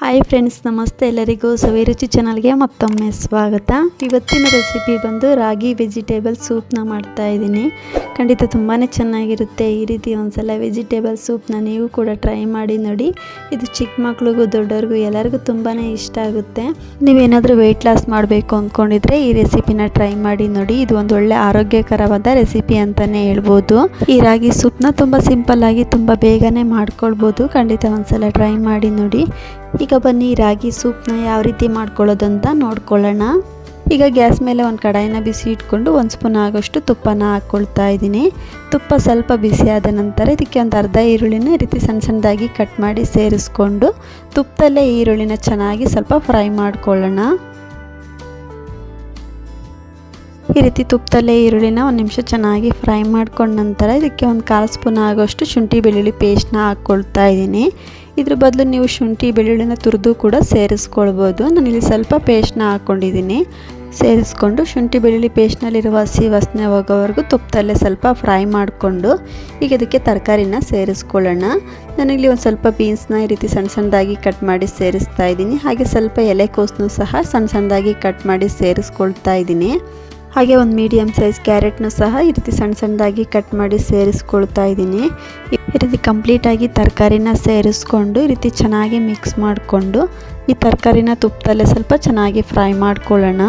Hi friends ನಮಸ್ತೆ ಎಲ್ಲರಿಗೂ ಸವಿ ರುಚಿ ಚಾನಲ್ಗೆ ಮತ್ತೊಮ್ಮೆ ಸ್ವಾಗತ. ಇವತ್ತಿನ ರೆಸಿಪಿ ಬಂದು ರಾಗಿ ವೆಜಿಟೇಬಲ್ ಸೂಪ್ನ ಮಾಡ್ತಾ ಇದ್ದೀನಿ. ಖಂಡಿತ ತುಂಬಾ ಚೆನ್ನಾಗಿರುತ್ತೆ. ಈ ರೀತಿ ಒಂದ್ಸಲ ವೆಜಿಟೇಬಲ್ ಸೂಪ್ನ ನೀವು ಕೂಡ ಟ್ರೈ ಮಾಡಿ ನೋಡಿ. ಇದು ಚಿಕ್ಕ ಮಕ್ಳಿಗೂ ದೊಡ್ಡವ್ರಿಗೂ ಎಲ್ಲರಿಗೂ ತುಂಬಾ ಇಷ್ಟ ಆಗುತ್ತೆ. ನೀವೇನಾದರೂ ವೆಯ್ಟ್ ಲಾಸ್ ಮಾಡಬೇಕು ಅಂದ್ಕೊಂಡಿದ್ರೆ ಈ ರೆಸಿಪಿನ ಟ್ರೈ ಮಾಡಿ ನೋಡಿ. ಇದು ಒಂದು ಒಳ್ಳೆ ಆರೋಗ್ಯಕರವಾದ ರೆಸಿಪಿ ಅಂತಲೇ ಹೇಳ್ಬೋದು. ಈ ರಾಗಿ ಸೂಪ್ನ ತುಂಬ ಸಿಂಪಲ್ ಆಗಿ ತುಂಬ ಬೇಗನೆ ಮಾಡ್ಕೊಳ್ಬೋದು. ಖಂಡಿತ ಒಂದ್ಸಲ ಟ್ರೈ ಮಾಡಿ ನೋಡಿ. ಈಗ ಬನ್ನಿ, ರಾಗಿ ಸೂಪ್ನ ಯಾವ ರೀತಿ ಮಾಡ್ಕೊಳ್ಳೋದಂತ ನೋಡ್ಕೊಳ್ಳೋಣ. ಈಗ ಗ್ಯಾಸ್ ಮೇಲೆ ಒಂದು ಕಡಾಯಿನ ಬಿಸಿ ಇಟ್ಕೊಂಡು ಒಂದು ಸ್ಪೂನ್ ಆಗೋಷ್ಟು ತುಪ್ಪನ ಹಾಕ್ಕೊಳ್ತಾ ಇದ್ದೀನಿ. ತುಪ್ಪ ಸ್ವಲ್ಪ ಬಿಸಿ ಆದ ನಂತರ ಇದಕ್ಕೆ ಒಂದು ಅರ್ಧ ಈರುಳ್ಳಿನ ಈ ರೀತಿ ಸಣ್ಣ ಸಣ್ಣದಾಗಿ ಕಟ್ ಮಾಡಿ ಸೇರಿಸ್ಕೊಂಡು ತುಪ್ಪದಲ್ಲೇ ಈರುಳ್ಳಿನ ಚೆನ್ನಾಗಿ ಸ್ವಲ್ಪ ಫ್ರೈ ಮಾಡ್ಕೊಳ್ಳೋಣ. ಈ ರೀತಿ ತುಪ್ಪದಲ್ಲೇ ಈರುಳ್ಳಿನ ಒಂದು ನಿಮಿಷ ಚೆನ್ನಾಗಿ ಫ್ರೈ ಮಾಡ್ಕೊಂಡ ನಂತರ ಇದಕ್ಕೆ ಒಂದು ಕಾಲು ಸ್ಪೂನ್ ಆಗೋಷ್ಟು ಶುಂಠಿ ಬೆಳ್ಳುಳ್ಳಿ ಪೇಸ್ಟ್ನ ಹಾಕ್ಕೊಳ್ತಾ ಇದ್ದೀನಿ. ಇದ್ರ ಬದಲು ನೀವು ಶುಂಠಿ ಬೆಳ್ಳುಳ್ಳಿನ ತುರಿದು ಕೂಡ ಸೇರಿಸ್ಕೊಳ್ಬೋದು. ಇಲ್ಲಿ ಸ್ವಲ್ಪ ಪೇಸ್ಟ್ನ ಹಾಕ್ಕೊಂಡಿದ್ದೀನಿ ಸೇರಿಸ್ಕೊಂಡು ಶುಂಠಿ ಬೆಳ್ಳುಳ್ಳಿ ಪೇಸ್ಟ್ನಲ್ಲಿರುವ ಹಸಿ ವಾಸನೆ ಹೋಗೋವರೆಗೂ ತುಪ್ಪದಲ್ಲೇ ಸ್ವಲ್ಪ ಫ್ರೈ ಮಾಡಿಕೊಂಡು ಈಗ ಇದಕ್ಕೆ ತರಕಾರಿನ ಸೇರಿಸ್ಕೊಳ್ಳೋಣ. ನಾನಿಲ್ಲಿ ಒಂದು ಸ್ವಲ್ಪ ಬೀನ್ಸ್ನ ಈ ರೀತಿ ಸಣ್ಣ ಸಣ್ಣದಾಗಿ ಕಟ್ ಮಾಡಿ ಸೇರಿಸ್ತಾ ಇದ್ದೀನಿ. ಹಾಗೆ ಸ್ವಲ್ಪ ಎಲೆಕೋಸನ್ನು ಸಹ ಸಣ್ಣ ಸಣ್ಣದಾಗಿ ಕಟ್ ಮಾಡಿ ಸೇರಿಸ್ಕೊಳ್ತಾ ಇದ್ದೀನಿ. ಹಾಗೆ ಒಂದು ಮೀಡಿಯಮ್ ಸೈಜ್ ಕ್ಯಾರೆಟ್ನೂ ಸಹ ಈ ರೀತಿ ಸಣ್ಣ ಸಣ್ಣದಾಗಿ ಕಟ್ ಮಾಡಿ ಸೇರಿಸ್ಕೊಳ್ತಾ ಇದ್ದೀನಿ. ಈ ರೀತಿ ಕಂಪ್ಲೀಟಾಗಿ ತರಕಾರಿನ ಸೇರಿಸ್ಕೊಂಡು ಈ ರೀತಿ ಚೆನ್ನಾಗಿ ಮಿಕ್ಸ್ ಮಾಡಿಕೊಂಡು ಈ ತರಕಾರಿನ ತುಪ್ಪದಲ್ಲೇ ಸ್ವಲ್ಪ ಚೆನ್ನಾಗಿ ಫ್ರೈ ಮಾಡ್ಕೊಳ್ಳೋಣ.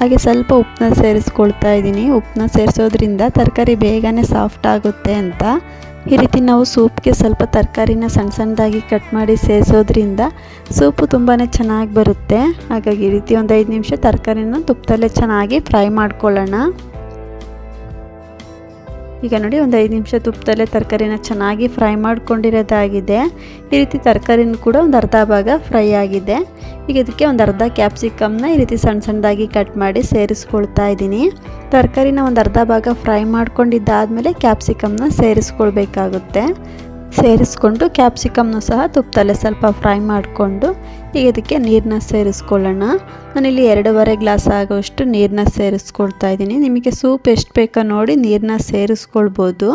ಹಾಗೆ ಸ್ವಲ್ಪ ಉಪ್ಪನ್ನ ಸೇರಿಸ್ಕೊಳ್ತಾ ಇದ್ದೀನಿ. ಉಪ್ಪನ್ನ ಸೇರಿಸೋದ್ರಿಂದ ತರಕಾರಿ ಬೇಗನೆ ಸಾಫ್ಟ್ ಆಗುತ್ತೆ ಅಂತ. ಈ ರೀತಿ ನಾವು ಸೂಪ್ಗೆ ಸ್ವಲ್ಪ ತರಕಾರಿನ ಸಣ್ಣ ಸಣ್ಣದಾಗಿ ಕಟ್ ಮಾಡಿ ಸೇರಿಸೋದ್ರಿಂದ ಸೂಪು ತುಂಬಾ ಚೆನ್ನಾಗಿ ಬರುತ್ತೆ. ಹಾಗಾಗಿ ಈ ರೀತಿ ಒಂದು ಐದು ನಿಮಿಷ ತರಕಾರಿನ ತುಪ್ಪದಲ್ಲೇ ಚೆನ್ನಾಗಿ ಫ್ರೈ ಮಾಡ್ಕೊಳ್ಳೋಣ. ಈಗ ನೋಡಿ ಒಂದು ಐದು ನಿಮಿಷ ತುಪ್ಪದಲ್ಲೇ ತರಕಾರಿನ ಚೆನ್ನಾಗಿ ಫ್ರೈ ಮಾಡ್ಕೊಂಡಿರೋದಾಗಿದೆ. ಈ ರೀತಿ ತರಕಾರಿನೂ ಕೂಡ ಒಂದು ಅರ್ಧ ಭಾಗ ಫ್ರೈ ಆಗಿದೆ. ಈಗ ಇದಕ್ಕೆ ಒಂದು ಅರ್ಧ ಕ್ಯಾಪ್ಸಿಕಮ್ನ ಈ ರೀತಿ ಸಣ್ಣ ಸಣ್ಣದಾಗಿ ಕಟ್ ಮಾಡಿ ಸೇರಿಸ್ಕೊಳ್ತಾ ಇದ್ದೀನಿ. ತರಕಾರಿನ ಒಂದು ಅರ್ಧ ಭಾಗ ಫ್ರೈ ಮಾಡ್ಕೊಂಡಿದ್ದಾದಮೇಲೆ ಕ್ಯಾಪ್ಸಿಕಮ್ನ ಸೇರಿಸ್ಕೊಳ್ಬೇಕಾಗುತ್ತೆ. ಸೇರಿಸ್ಕೊಂಡು ಕ್ಯಾಪ್ಸಿಕಮ್ನ ಸಹ ತುಪ್ಪದಲ್ಲೇ ಸ್ವಲ್ಪ ಫ್ರೈ ಮಾಡಿಕೊಂಡು ಈಗ ಇದಕ್ಕೆ ನೀರನ್ನ ಸೇರಿಸ್ಕೊಳ್ಳೋಣ. ನಾನಿಲ್ಲಿ ಎರಡೂವರೆ ಗ್ಲಾಸ್ ಆಗೋಷ್ಟು ನೀರನ್ನ ಸೇರಿಸ್ಕೊಳ್ತಾ ಇದ್ದೀನಿ. ನಿಮಗೆ ಸೂಪ್ ಎಷ್ಟು ಬೇಕೋ ನೋಡಿ ನೀರನ್ನ ಸೇರಿಸ್ಕೊಳ್ಬೋದು.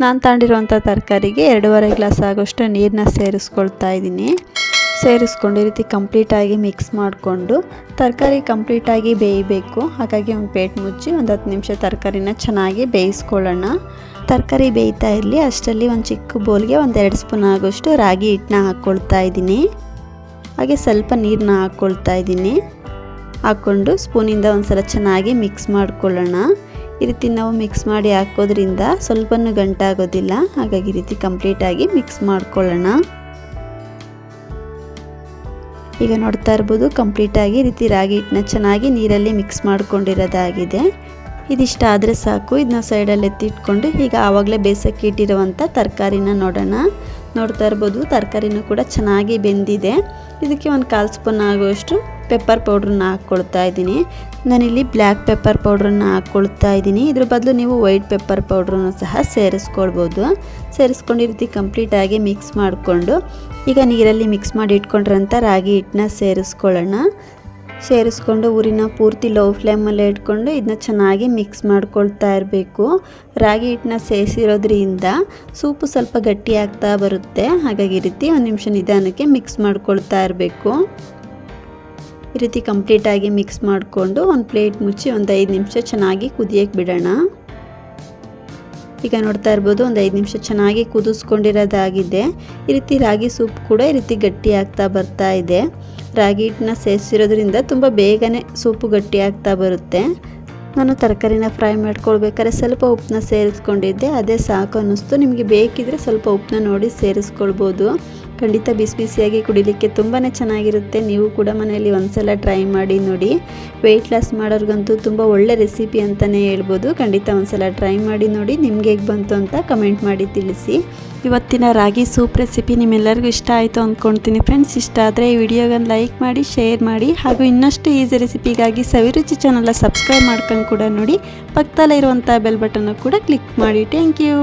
ನಾನು ತಗೊಂಡಿರುವಂಥ ತರಕಾರಿಗೆ ಎರಡೂವರೆ ಗ್ಲಾಸ್ ಆಗೋಷ್ಟು ನೀರನ್ನ ಸೇರಿಸ್ಕೊಳ್ತಾ ಇದ್ದೀನಿ. ಸೇರಿಸ್ಕೊಂಡು ಈ ರೀತಿ ಕಂಪ್ಲೀಟಾಗಿ ಮಿಕ್ಸ್ ಮಾಡಿಕೊಂಡು ತರಕಾರಿ ಕಂಪ್ಲೀಟಾಗಿ ಬೇಯಬೇಕು. ಹಾಗಾಗಿ ಒಂದು ಪೇಟ್ ಮುಚ್ಚಿ ಒಂದು ಹತ್ತು ನಿಮಿಷ ತರಕಾರಿನ ಚೆನ್ನಾಗಿ ಬೇಯಿಸ್ಕೊಳ್ಳೋಣ. ತರಕಾರಿ ಬೇಯ್ತಾ ಇರಲಿ, ಅಷ್ಟರಲ್ಲಿ ಒಂದು ಚಿಕ್ಕ ಬೋಲ್ಗೆ ಒಂದು ಎರಡು ಸ್ಪೂನ್ ಆಗೋಷ್ಟು ರಾಗಿ ಹಿಟ್ಟನ್ನ ಹಾಕ್ಕೊಳ್ತಾ ಇದ್ದೀನಿ. ಹಾಗೆ ಸ್ವಲ್ಪ ನೀರನ್ನ ಹಾಕ್ಕೊಳ್ತಾ ಇದ್ದೀನಿ. ಹಾಕ್ಕೊಂಡು ಸ್ಪೂನಿಂದ ಒಂದು ಸಲ ಚೆನ್ನಾಗಿ ಮಿಕ್ಸ್ ಮಾಡ್ಕೊಳ್ಳೋಣ. ಈ ರೀತಿ ನಾವು ಮಿಕ್ಸ್ ಮಾಡಿ ಹಾಕೋದ್ರಿಂದ ಸ್ವಲ್ಪನೂ ಗಂಟಾಗೋದಿಲ್ಲ. ಹಾಗಾಗಿ ಈ ರೀತಿ ಕಂಪ್ಲೀಟಾಗಿ ಮಿಕ್ಸ್ ಮಾಡ್ಕೊಳ್ಳೋಣ. ಈಗ ನೋಡ್ತಾ ಇರ್ಬೋದು ಕಂಪ್ಲೀಟಾಗಿ ಈ ರೀತಿ ರಾಗಿ ಹಿಟ್ಟನ್ನ ಚೆನ್ನಾಗಿ ನೀರಲ್ಲಿ ಮಿಕ್ಸ್ ಮಾಡ್ಕೊಂಡಿರೋದಾಗಿದೆ. ಇದಿಷ್ಟ ಆದರೆ ಸಾಕು ಇದನ್ನ ಸೈಡಲ್ಲಿ ಎತ್ತಿಟ್ಕೊಂಡು ಈಗ ಆವಾಗಲೇ ಬೇಸಕ್ಕೆ ಇಟ್ಟಿರುವಂಥ ತರಕಾರಿನ ನೋಡೋಣ. ನೋಡ್ತಾ ಇರ್ಬೋದು, ತರಕಾರಿನೂ ಕೂಡ ಚೆನ್ನಾಗಿ ಬೆಂದಿದೆ. ಇದಕ್ಕೆ ಒಂದು ಕಾಲು ಸ್ಪೂನ್ ಆಗುವಷ್ಟು ಪೆಪ್ಪರ್ ಪೌಡ್ರನ್ನ ಹಾಕ್ಕೊಳ್ತಾ ಇದ್ದೀನಿ. ನಾನಿಲ್ಲಿ ಬ್ಲ್ಯಾಕ್ ಪೆಪ್ಪರ್ ಪೌಡ್ರನ್ನ ಹಾಕ್ಕೊಳ್ತಾ ಇದ್ದೀನಿ. ಇದ್ರ ಬದಲು ನೀವು ವೈಟ್ ಪೆಪ್ಪರ್ ಪೌಡ್ರನ್ನು ಸಹ ಸೇರಿಸ್ಕೊಳ್ಬೋದು. ಸೇರಿಸ್ಕೊಂಡು ರೀತಿ ಕಂಪ್ಲೀಟಾಗಿ ಮಿಕ್ಸ್ ಮಾಡಿಕೊಂಡು, ಈಗ ನೀರಲ್ಲಿ ಮಿಕ್ಸ್ ಮಾಡಿ ಇಟ್ಕೊಂಡಿರೋಂಥ ರಾಗಿ ಹಿಟ್ಟನ್ನ ಸೇರಿಸ್ಕೊಳ್ಳೋಣ. ಸೇರಿಸ್ಕೊಂಡು ಊರಿನ ಪೂರ್ತಿ ಲೋ ಫ್ಲೇಮಲ್ಲೇ ಇಟ್ಕೊಂಡು ಇದನ್ನ ಚೆನ್ನಾಗಿ ಮಿಕ್ಸ್ ಮಾಡ್ಕೊಳ್ತಾ ಇರಬೇಕು. ರಾಗಿ ಹಿಟ್ಟನ್ನ ಸೇರಿಸಿರೋದ್ರಿಂದ ಸೂಪು ಸ್ವಲ್ಪ ಗಟ್ಟಿ ಆಗ್ತಾ ಬರುತ್ತೆ. ಹಾಗಾಗಿ ರೀತಿ ಒಂದು ನಿಮಿಷ ನಿಧಾನಕ್ಕೆ ಮಿಕ್ಸ್ ಮಾಡ್ಕೊಳ್ತಾ ಇರಬೇಕು. ಈ ರೀತಿ ಕಂಪ್ಲೀಟಾಗಿ ಮಿಕ್ಸ್ ಮಾಡಿಕೊಂಡು ಒಂದು ಪ್ಲೇಟ್ ಮುಚ್ಚಿ ಒಂದು ಐದು ನಿಮಿಷ ಚೆನ್ನಾಗಿ ಕುದಿಯೋಕ್ಕೆ ಬಿಡೋಣ. ಈಗ ನೋಡ್ತಾ ಇರ್ಬೋದು ಒಂದು ಐದು ನಿಮಿಷ ಚೆನ್ನಾಗಿ ಕುದಿಸ್ಕೊಂಡಿರೋದಾಗಿದೆ. ಈ ರೀತಿ ರಾಗಿ ಸೂಪ್ ಕೂಡ ಈ ರೀತಿ ಗಟ್ಟಿ ಆಗ್ತಾ ಬರ್ತಾ ಇದೆ. ರಾಗಿ ಹಿಟ್ಟನ್ನ ಸೇರಿಸಿರೋದ್ರಿಂದ ತುಂಬ ಬೇಗನೆ ಸೂಪು ಗಟ್ಟಿ ಆಗ್ತಾ ಬರುತ್ತೆ. ನಾನು ತರಕಾರಿನ ಫ್ರೈ ಮಾಡ್ಕೊಳ್ಬೇಕಾದ್ರೆ ಸ್ವಲ್ಪ ಉಪ್ಪನ್ನ ಸೇರಿಸ್ಕೊಂಡಿದ್ದೆ, ಅದೇ ಸಾಕು ಅನ್ನಿಸ್ತು. ನಿಮಗೆ ಬೇಕಿದ್ರೆ ಸ್ವಲ್ಪ ಉಪ್ಪನ್ನ ನೋಡಿ ಸೇರಿಸ್ಕೊಳ್ಬೋದು. ಖಂಡಿತ ಬಿಸಿ ಬಿಸಿಯಾಗಿ ಕುಡಿಲಿಕ್ಕೆ ತುಂಬಾ ಚೆನ್ನಾಗಿರುತ್ತೆ. ನೀವು ಕೂಡ ಮನೆಯಲ್ಲಿ ಒಂದ್ಸಲ ಟ್ರೈ ಮಾಡಿ ನೋಡಿ. ವೆಯ್ಟ್ ಲಾಸ್ ಮಾಡೋರ್ಗಂತೂ ತುಂಬ ಒಳ್ಳೆ ರೆಸಿಪಿ ಅಂತಲೇ ಹೇಳ್ಬೋದು. ಖಂಡಿತ ಒಂದ್ಸಲ ಟ್ರೈ ಮಾಡಿ ನೋಡಿ ನಿಮ್ಗೆ ಹೇಗೆ ಬಂತು ಅಂತ ಕಮೆಂಟ್ ಮಾಡಿ ತಿಳಿಸಿ. ಇವತ್ತಿನ ರಾಗಿ ಸೂಪ್ ರೆಸಿಪಿ ನಿಮ್ಮೆಲ್ಲರಿಗೂ ಇಷ್ಟ ಆಯಿತು ಅಂದ್ಕೊಳ್ತೀನಿ ಫ್ರೆಂಡ್ಸ್ ಇಷ್ಟ ಆದರೆ ಈ ವಿಡಿಯೋಗೊಂದು ಲೈಕ್ ಮಾಡಿ ಶೇರ್ ಮಾಡಿ ಹಾಗೂ ಇನ್ನಷ್ಟು ಈಸಿ ರೆಸಿಪಿಗಾಗಿ ಸವಿರುಚಿ ಚಾನಲ್ನ ಸಬ್ಸ್ಕ್ರೈಬ್ ಮಾಡ್ಕೊಂಡು ಕೂಡ ನೋಡಿ. ಪಕ್ಕದಲ್ಲೇ ಇರುವಂಥ ಬೆಲ್ ಬಟನ್ನು ಕೂಡ ಕ್ಲಿಕ್ ಮಾಡಿ. Thank you